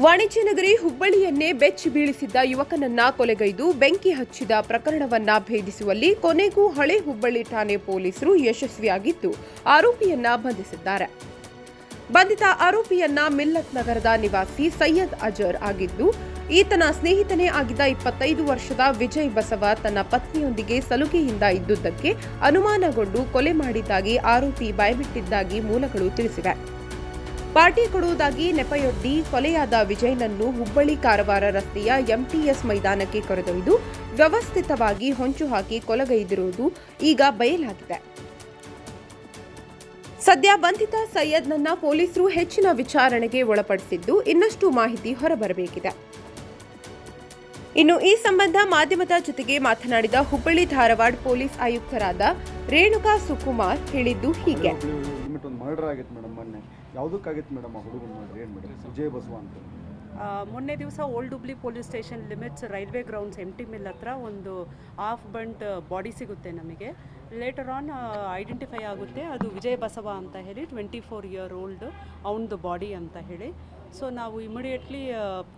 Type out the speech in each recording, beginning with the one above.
ವಾಣಿಜ್ಯ ನಗರಿ ಹುಬ್ಬಳ್ಳಿಯನ್ನೇ ಬೆಚ್ಚಿ ಬೀಳಿಸಿದ್ದ ಯುವಕನನ್ನ ಕೊಲೆಗೈದು, ಬೆಂಕಿ ಹಚ್ಚಿದ ಪ್ರಕರಣವನ್ನ ಭೇದಿಸುವಲ್ಲಿ ಕೊನೆಗೂ ಹಳೆ ಹುಬ್ಬಳ್ಳಿ ಠಾಣೆ ಪೊಲೀಸರು ಯಶಸ್ವಿಯಾಗಿದ್ದು, ಆರೋಪಿಯನ್ನ ಬಂಧಿಸಿದ್ದಾರೆ. ಬಂಧಿತ ಆರೋಪಿಯನ್ನ ಮಿಲ್ಲತ್ ನಗರದ ನಿವಾಸಿ ಸೈಯದ್ ಅಜರ್ ಆಗಿದ್ದು, ಈತನ ಸ್ನೇಹಿತನೇ ಆಗಿದ್ದ ಇಪ್ಪತ್ತೈದು ವರ್ಷದ ವಿಜಯ್ ಬಸವ ತನ್ನ ಪತ್ನಿಯೊಂದಿಗೆ ಸಲುಗೆಯಿಂದ ಇದ್ದುದಕ್ಕೆ ಅನುಮಾನಗೊಂಡು ಕೊಲೆ ಮಾಡಿದ್ದಾಗಿ ಆರೋಪಿ ಬಾಯ್ಬಿಟ್ಟಿದ್ದಾಗಿ ಮೂಲಗಳು ತಿಳಿಸಿವೆ. ಪಾರ್ಟಿ ಕೊಡುವುದಾಗಿ ನೆಪಯೊಡ್ಡಿ ಕೊಲೆಯಾದ ವಿಜಯ್ನನ್ನು ಹುಬ್ಬಳ್ಳಿ ಕಾರವಾರ ರಸ್ತೆಯ ಎಂಟಿಎಸ್ ಮೈದಾನಕ್ಕೆ ಕರೆದೊಯ್ದು ವ್ಯವಸ್ಥಿತವಾಗಿ ಹೊಂಚು ಹಾಕಿ ಕೊಲೆಗೈದಿರುವುದು ಈಗ ಬಯಲಾಗಿದೆ. ಸದ್ಯ ಬಂಧಿತ ಸೈಯದ್ನನ್ನ ಪೊಲೀಸರು ಹೆಚ್ಚಿನ ವಿಚಾರಣೆಗೆ ಒಳಪಡಿಸಿದ್ದು ಇನ್ನಷ್ಟು ಮಾಹಿತಿ ಹೊರಬರಬೇಕಿದೆ. ಇನ್ನು ಈ ಸಂಬಂಧ ಮಾಧ್ಯಮದ ಜೊತೆಗೆ ಮಾತನಾಡಿದ ಹುಬ್ಬಳ್ಳಿ ಧಾರವಾಡ ಪೊಲೀಸ್ ಆಯುಕ್ತರಾದ ರೇಣುಕಾ ಸುಕುಮಾರ್ ಹೇಳಿದ್ದು ಹೀಗೆ. ಲಿಮಿಟ್ ಒಂದು ಮರ್ಡರ್ ಆಗಿತ್ತು ಮೇಡಮ್ ಮೊನ್ನೆ. ಯಾವುದಕ್ಕಾಗಿತ್ತು ಮೇಡಮ್ ಆ ಹುಡುಗನ ಮರ್ಡರ್? ಏನು ಮೇಡಮ್? ವಿಜಯ್ ಬಸವ ಅಂತ ಮೊನ್ನೆ ದಿವಸ old Hubli police station limits railway grounds M T mill ಹತ್ರ ಒಂದು ಹಾಫ್ ಬಂಟ್ ಬಾಡಿ ಸಿಗುತ್ತೆ ನಮಗೆ. ಲೇಟರ್ ಆನ್ ಐಡೆಂಟಿಫೈ ಆಗುತ್ತೆ. ಅದು ವಿಜಯ್ ಬಸವ ಅಂತ ಹೇಳಿ ಟ್ವೆಂಟಿ ಫೋರ್ ಇಯರ್ ಓಲ್ಡ್ ಅವನದು ಬಾಡಿ ಅಂತ ಹೇಳಿ. ಸೊ ನಾವು ಇಮಿಡಿಯೇಟ್ಲಿ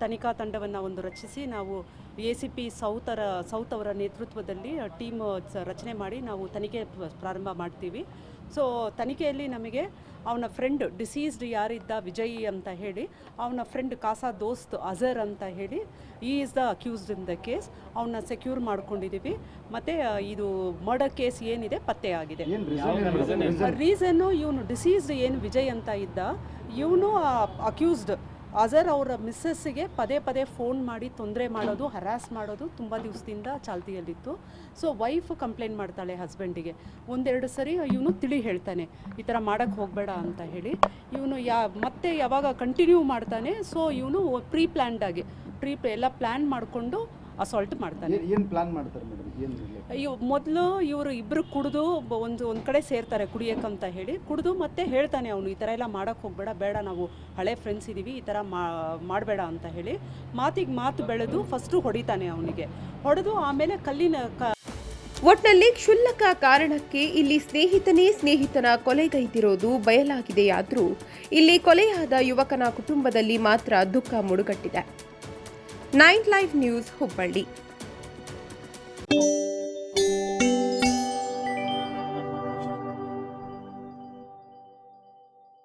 ತನಿಖಾ ತಂಡವನ್ನು ಒಂದು ರಚಿಸಿ ನಾವು ಎ ಸಿ ಪಿ ಸೌತರ ಸೌತ್ ಅವರ ನೇತೃತ್ವದಲ್ಲಿ ಟೀಮ್ ರಚನೆ ಮಾಡಿ ನಾವು ತನಿಖೆ ಪ್ರಾರಂಭ ಮಾಡ್ತೀವಿ. ಸೊ ತನಿಖೆಯಲ್ಲಿ ನಮಗೆ ಅವನ ಫ್ರೆಂಡ್ ಡಿಸೀಸ್ಡ್ ಯಾರಿದ್ದ ವಿಜಯ್ ಅಂತ ಹೇಳಿ ಅವನ ಫ್ರೆಂಡ್ ಕಾಸಾ ದೋಸ್ತ್ ಅಜರ್ ಅಂತ ಹೇಳಿ ಈ is the accused in the case ಅವನ್ನ ಸೆಕ್ಯೂರ್ ಮಾಡ್ಕೊಂಡಿದ್ದೀವಿ ಮತ್ತು ಇದು ಮರ್ಡರ್ ಕೇಸ್ ಏನಿದೆ ಪತ್ತೆ ಆಗಿದೆ. ಏನು ರೀಸನ್ ರೀಸನ್ನು ಇವನು ಡಿಸೀಸ್ಡ್ ಏನು ವಿಜಯ್ ಅಂತ ಇದ್ದ ಇವನು ಅಕ್ಯೂಸ್ಡ್ ಅಜರ್ ಅವರ ಮಿಸ್ಸಸ್ಸಿಗೆ ಪದೇ ಪದೇ ಫೋನ್ ಮಾಡಿ ತೊಂದರೆ ಮಾಡೋದು ಹರಾಸ್ ಮಾಡೋದು ತುಂಬ ದಿವಸದಿಂದ ಚಾಲ್ತಿಯಲ್ಲಿತ್ತು. ಸೊ ವೈಫ್ ಕಂಪ್ಲೇಂಟ್ ಮಾಡ್ತಾಳೆ ಹಸ್ಬೆಂಡಿಗೆ ಒಂದೆರಡು ಸರಿ ಇವನು ತಿಳಿ ಹೇಳ್ತಾನೆ, ಈ ಥರ ಮಾಡೋಕ್ಕೆ ಹೋಗಬೇಡ ಅಂತ ಹೇಳಿ. ಇವನು ಯಾ, ಮತ್ತೆ ಯಾವಾಗ ಕಂಟಿನ್ಯೂ ಮಾಡ್ತಾನೆ ಸೊ ಇವನು ಪ್ರೀ ಪ್ಲ್ಯಾನ್ಡಾಗಿ ಪ್ರೀ ಎಲ್ಲ ಪ್ಲ್ಯಾನ್ ಮಾಡಿಕೊಂಡು ಅಸಾಲ್ಟ್ ಮಾಡ್ತಾನೆ. ಏನು ಪ್ಲ್ಯಾನ್ ಮಾಡ್ತಾರೆ ಇವ್ ಮೊದಲು ಇವರು ಇಬ್ಬರು ಕುಡಿದು ಒಂದು ಒಂದು ಕಡೆ ಸೇರ್ತಾರೆ ಕುಡಿಯೋಕ್ಕಂತ ಹೇಳಿ. ಕುಡಿದು ಮತ್ತೆ ಹೇಳ್ತಾನೆ ಅವನು ಈ ಥರ ಎಲ್ಲ ಮಾಡೋಕ್ಕೆ ಹೋಗಬೇಡ ಬೇಡ ನಾವು ಹಳೆ ಫ್ರೆಂಡ್ಸ್ ಇದ್ದೀವಿ ಈ ಥರ ಮಾಡಬೇಡ ಅಂತ ಹೇಳಿ. ಮಾತಿಗೆ ಮಾತು ಬೆಳೆದು ಫಸ್ಟು ಹೊಡಿತಾನೆ ಅವನಿಗೆ. ಹೊಡೆದು ಆಮೇಲೆ ಕಲ್ಲಿನ ಕ ಒಟ್ನಲ್ಲಿ ಕ್ಷುಲ್ಲಕ ಕಾರಣಕ್ಕೆ ಇಲ್ಲಿ ಸ್ನೇಹಿತನೇ ಸ್ನೇಹಿತನ ಕೊಲೆಗೈದಿರೋದು ಬಯಲಾಗಿದೆಯಾದರೂ ಇಲ್ಲಿ ಕೊಲೆಯಾದ ಯುವಕನ ಕುಟುಂಬದಲ್ಲಿ ಮಾತ್ರ ದುಃಖ ಮುಡುಗಟ್ಟಿದೆ. Nine live news Hubballi. Música